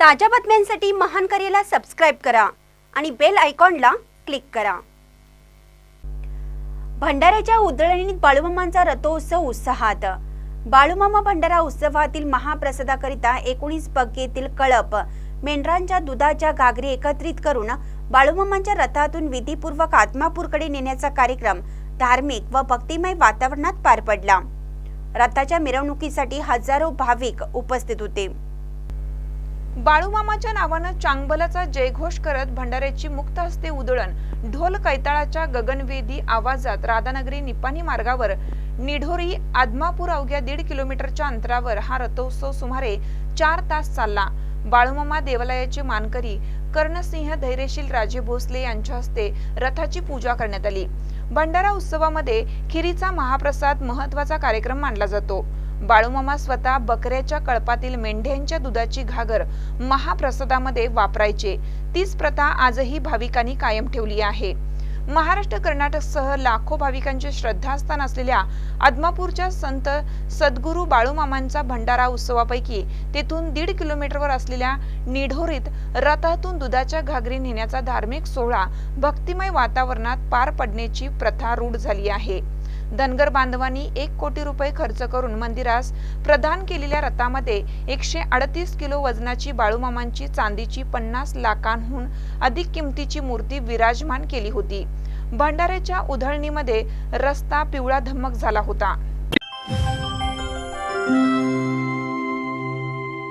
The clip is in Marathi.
ताज्या बातम्यांसाठी महान करेला सबस्क्राईब करा आणि बेल आयकॉनला क्लिक करा. भंडाऱ्याच्या उधळणीत बाळूमामांचा रथोत्सव उत्साहात. बाळूमामा भंडारा उत्सवातील महाप्रसादाकरिता एकोणीस बग्गेतील कळप मेंढरांच्या दुधाच्या घागरी एकत्रित करून बाळूमामांच्या रथातून विधीपूर्वक आत्मापूरकडे नेण्याचा कार्यक्रम धार्मिक व भक्तिमय वातावरणात पार पडला. रथाच्या मिरवणुकीसाठी हजारो भाविक उपस्थित होते. बाळूमामाच्या नावानं चांगबलाचा जयघोष करत भंडाऱ्याची मुक्त हस्ते उधळण ढोल कैताळाच्या गगनवेदी आवाजात राधानगरी निपाणी मार्गावर निढोरी आदमापूर अवघ्या दीड किलोमीटरच्या अंतरावर हा रथोत्सव सुमारे चार तास चालला. बाळूमामा देवालयाचे मानकरी कर्णसिंह धैर्यशील राजे भोसले यांच्या हस्ते रथाची पूजा करण्यात आली. भंडारा उत्सवामध्ये खिरीचा महाप्रसाद महत्त्वाचा कार्यक्रम मानला जातो. बाळूमामा स्वतः बकऱ्याच्या कळपातील मेंढ्यांच्या दुधाची घागर महाप्रसादामध्ये वापरायचे. तीच प्रथा आजही भाविकांनी कायम ठेवली आहे. महाराष्ट्र कर्नाटकसह लाखो भाविकांचे श्रद्धास्थान असलेल्या आदमापूरच्या संत सद्गुरू बाळूमामांचा भंडारा उत्सवापैकी तेथून दीड किलोमीटरवर असलेल्या निढोरीत रथातून दुधाच्या घागरी नेण्याचा धार्मिक सोहळा भक्तिमय वातावरणात पार पडण्याची प्रथा रूढ झाली आहे. धनगर बांधवांनी एक कोटी रुपये खर्च करून मंदिरास प्रदान केलेल्या रथामध्ये एकशे अडतीस किलो वजनाची बाळूमामांची चांदीची पन्नास लाखांहून अधिक किमतीची मूर्ती विराजमान केली होती. भंडाऱ्याच्या उधळणीमध्ये रस्ता पिवळा धम्मक झाला होता.